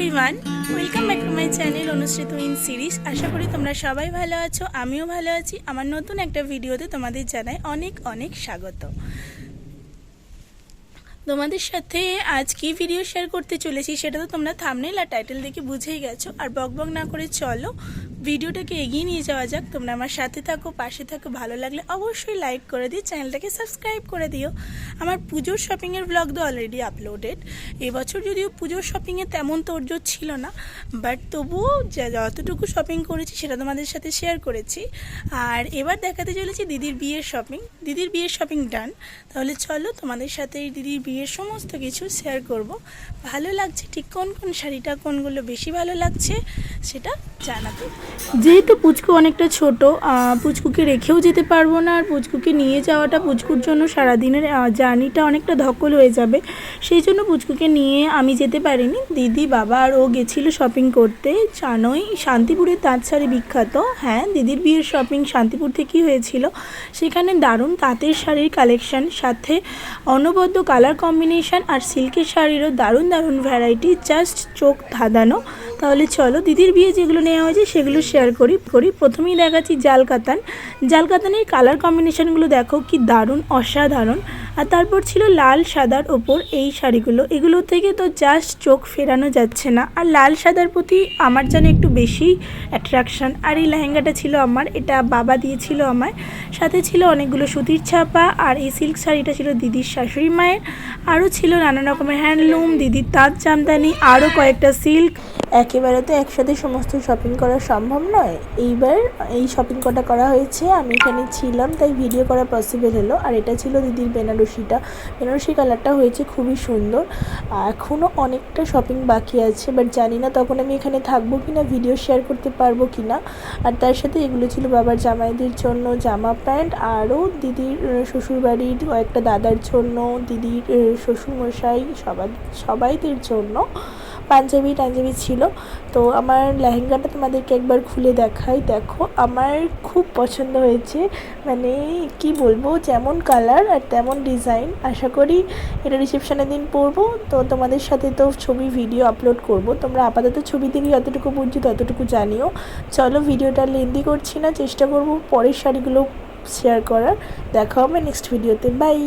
Everyone welcome back to my channel অনুসৃত in series আশা করি তোমরা সবাই ভালো আছো, আমিও ভালো আছি। আমার নতুন একটা ভিডিওতে তোমাদের জানাই অনেক অনেক স্বাগত। তোমাদের সাথে আজ কি ভিডিও শেয়ার করতে চলেছি সেটা তো তোমরা থামনেল আর টাইটেল দেখে বুঝেই গেছো। আর বক বক না করে চলো ভিডিওটাকে এগিয়ে নিয়ে যাওয়া যাক। তোমরা আমার সাথে থাকো, পাশে থাকো, ভালো লাগলে অবশ্যই লাইক করে দিও, চ্যানেলটাকে সাবস্ক্রাইব করে দিও। আমার পুজোর শপিংয়ের ব্লগ তো অলরেডি আপলোডেড এবছর যদিও পুজোর শপিংয়ে তেমন তোড়জোড় ছিল না বাট তবুও যতটুকু শপিং করেছি সেটা তোমাদের সাথে শেয়ার করেছি। আর এবার দেখাতে চলেছি দিদির বিয়ের শপিং দিদির বিয়ের শপিং ডান তাহলে চলো তোমাদের সাথে এই দিদির বিয়ের সমস্ত কিছু শেয়ার করব। ভালো লাগছে ঠিক কোন কোন শাড়িটা কোনগুলো বেশি ভালো লাগছে সেটা জানাতে যেহেতু পুচকু অনেকটা ছোট পুচকুকে রেখেও যেতে পারব না। আর পুচকুকে নিয়ে যাওয়াটা পুচকুর জন্য সারাদিনের জার্নিটা অনেকটা ধকল হয়ে যাবে। সেই জন্য পুচকুকে নিয়ে আমি যেতে পারিনি। দিদি, বাবা আর ও গেছিল শপিং করতে। জানোই শান্তিপুরের তাঁত শাড়ি বিখ্যাত। হ্যাঁ দিদির বিয়ের শপিং শান্তিপুর থেকেই হয়েছিল। সেখানে দারুণ তাঁতের শাড়ির কালেকশন সাথে অনবদ্য কালার কম্বিনেশন আর সিল্কের শাড়িরও দারুণ দারুণ ভ্যারাইটি জাস্ট চোখ ধাঁধানো। তাহলে চলো, দিদির বিয়ে যেগুলো নেওয়া হয়েছে সেগুলো শেয়ার করি করি। প্রথমেই দেখাচ্ছি জাল কাতান জাল কাতানের কালার কম্বিনেশানগুলো দেখো, কি দারুণ, অসাধারণ। আর তারপর ছিল লাল সাদার ওপর এই শাড়িগুলো। এগুলো থেকে তো জাস্ট চোখ ফেরানো যাচ্ছে না। আর লাল সাদার প্রতি আমার যেন একটু বেশি অ্যাট্রাকশন আর এই লেহেঙ্গাটা ছিল আমার, এটা বাবা দিয়েছিল আমায়। সাথে ছিল অনেকগুলো সুতির ছাপা আর এই সিল্ক শাড়িটা ছিল দিদির শাশুড়ি মায়ের। আরও ছিল নানা রকমের হ্যান্ডলুম দিদির তাঁত জামদানি, আরও কয়েকটা সিল্ক একেবারে তো একসাথে সমস্ত শপিং করা সম্ভব নয়। এইবার এই শপিং কটা করা হয়েছে, আমি এখানে ছিলাম, তাই ভিডিও করা পসিবল হলো। আর এটা ছিল দিদির বেনারসিটা। বেনারসি কালারটা হয়েছে খুবই সুন্দর। এখনও অনেকটা শপিং বাকি আছে বাট জানি না তখন আমি এখানে থাকব কি না ভিডিও শেয়ার করতে পারব কি না আর তার সাথে এগুলো ছিল বাবার জামাইদের জন্য জামা প্যান্ট, আরও দিদির শ্বশুরবাড়ির কয়েকটা দাদার জন্য, দিদির শ্বশুরমশাই সবার সবাইদের জন্য পাঞ্জাবি টাঞ্জাবি ছিল। তো আমার লেহেঙ্গাটা তোমাদেরকে একবার খুলে দেখাই। দেখো, আমার খুব পছন্দ হয়েছে। মানে কি বলব, যেমন কালার আর তেমন ডিজাইন আশা করি এটা রিসেপশনের দিন পরবো তো তোমাদের সাথে তো ছবি ভিডিও আপলোড করব। তোমরা আপাতত ছবি থেকে যতটুকু বুঝছ ততটুকু জানিও। চলো ভিডিওটা লেন্দি করছি না, চেষ্টা করব পরের শাড়িগুলো শেয়ার করার। দেখা হবে নেক্সট ভিডিওতে বাই